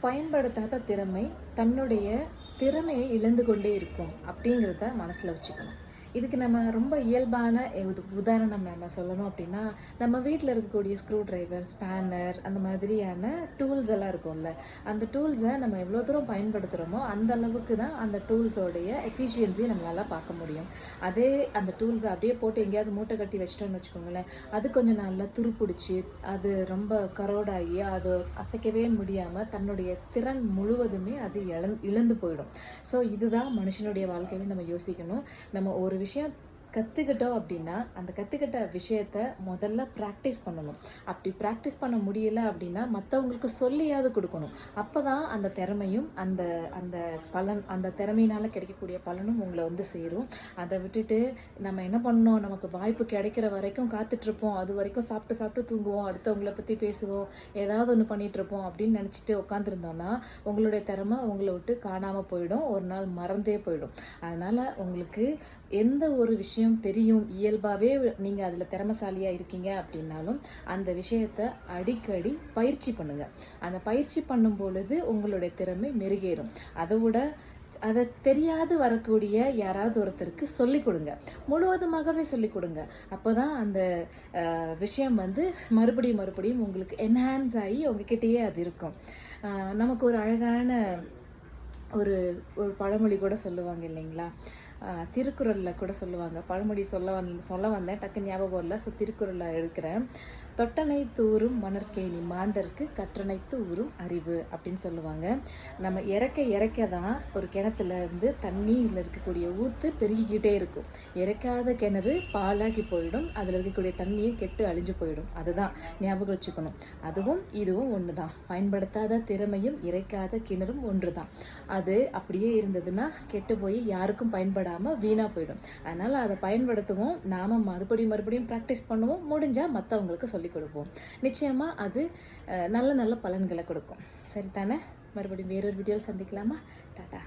பயன்படுத்தாத திறமை தன்னுடைய திறமையை இழந்து கொண்டே இருக்கும் அப்படிங்கிறத மனசில் வச்சுக்கணும். இதுக்கு நம்ம ரொம்ப இயல்பான உத- உதாரணம் நம்ம சொல்லணும் அப்படின்னா நம்ம வீட்டில் இருக்கக்கூடிய ஸ்க்ரூ டிரைவர் ஸ்பேனர் அந்த மாதிரியான டூல்ஸ் எல்லாம் இருக்கும்ல அந்த டூல்ஸை நம்ம எவ்வளோ தூரம் பயன்படுத்துகிறோமோ அந்த அளவுக்கு தான் அந்த டூல்ஸோடைய எஃபிஷியன்சி நம்மளால் பார்க்க முடியும். அதே அந்த டூல்ஸை அப்படியே போட்டு எங்கேயாவது மூட்டை கட்டி வச்சிட்டோம்னு வச்சுக்கோங்களேன் அது கொஞ்சம் நல்லா துருப்பிடிச்சி அது ரொம்ப கரோடாகி அது அசைக்கவே முடியாமல் தன்னுடைய திறன் முழுவதுமே அது இழந்து இழந்து போயிடும். ஸோ இதுதான் மனுஷனுடைய வாழ்க்கையில நம்ம யோசிக்கணும். நம்ம ஒரு விஷயம் கற்றுக்கிட்டோம் அப்படின்னா அந்த கற்றுக்கிட்ட விஷயத்த முதல்ல ப்ராக்டிஸ் பண்ணணும். அப்படி ப்ராக்டிஸ் பண்ண முடியல அப்படின்னா மற்றவங்களுக்கு சொல்லியாவது கொடுக்கணும். அப்போ தான் அந்த திறமையும் அந்த அந்த பலன் அந்த திறமையினால் கிடைக்கக்கூடிய பலனும் உங்களை வந்து சேரும். அதை விட்டுட்டு நம்ம என்ன பண்ணோம் நமக்கு வாய்ப்பு கிடைக்கிற வரைக்கும் காத்துட்ருப்போம். அது வரைக்கும் சாப்பிட்டு சாப்பிட்டு தூங்குவோம். அடுத்தவங்களை பற்றி பேசுவோம். ஏதாவது ஒன்று பண்ணிகிட்ருப்போம் அப்படின்னு நினச்சிட்டு உட்காந்துருந்தோன்னா உங்களுடைய திறமை உங்களை விட்டு காணாமல் போயிடும். ஒரு நாள் மறந்தே போயிடும். அதனால் உங்களுக்கு எந்த ஒரு விஷயம் விஷயம் தெரியும் இயல்பாகவே நீங்கள் அதில் திறமசாலியாக இருக்கீங்க அப்படின்னாலும் அந்த விஷயத்தை அடிக்கடி பயிற்சி பண்ணுங்கள் அந்த பயிற்சி பண்ணும் பொழுது உங்களுடைய திறமை மெருகேறும். அதை விட அதை தெரியாது வரக்கூடிய யாராவது ஒருத்தருக்கு சொல்லிக் கொடுங்க. முழுவதுமாகவே சொல்லிக் கொடுங்க. அப்போ தான் அந்த விஷயம் வந்து மறுபடியும் மறுபடியும் உங்களுக்கு என்ஹான்ஸ் ஆகி உங்ககிட்டயே அது இருக்கும். நமக்கு ஒரு அழகான ஒரு ஒரு பழமொழி கூட சொல்லுவாங்க இல்லைங்களா? திருக்குறளில் கூட சொல்லுவாங்க. பழமொழி சொல்ல வந் சொல்ல வந்தேன். டக்கு ஞாபகம் இல்லை ஸோ திருக்குறளில் எடுக்கிறேன். தொட்டனை தூறும் மணற்கேணி மாந்தருக்கு கற்றனை தூறும் அறிவு அப்படின்னு சொல்லுவாங்க. நம்ம இறக்க இறக்க தான் ஒரு கிணத்துல இருந்து தண்ணியில் இருக்கக்கூடிய ஊற்று பெருகிக்கிட்டே இருக்கும். இறக்காத கிணறு பாலாகி போயிடும். அதில் இருக்கக்கூடிய தண்ணியும் கெட்டு அழிஞ்சு போயிடும். அதுதான் ஞாபகம் வச்சுக்கணும். அதுவும் இதுவும் ஒன்று தான் பயன்படுத்தாத திறமையும் இறைக்காத கிணறும் ஒன்று தான் அது அப்படியே இருந்ததுன்னா கெட்டு போய் யாருக்கும் பயன்படாமல் வீணாக போயிடும். அதனால் அதை பயன்படுத்துவோம் நாம் மறுபடியும் மறுபடியும் ப்ராக்டிஸ் பண்ணுவோம். முடிஞ்சால் மற்றவங்களுக்கு கொடுப்போம். நிச்சயமாக அது நல்ல நல்ல பலன்களை கொடுக்கும். சரி தானே மறுபடியும் வேறொரு வீடியோவில் சந்திக்கலாமா? டாட்டா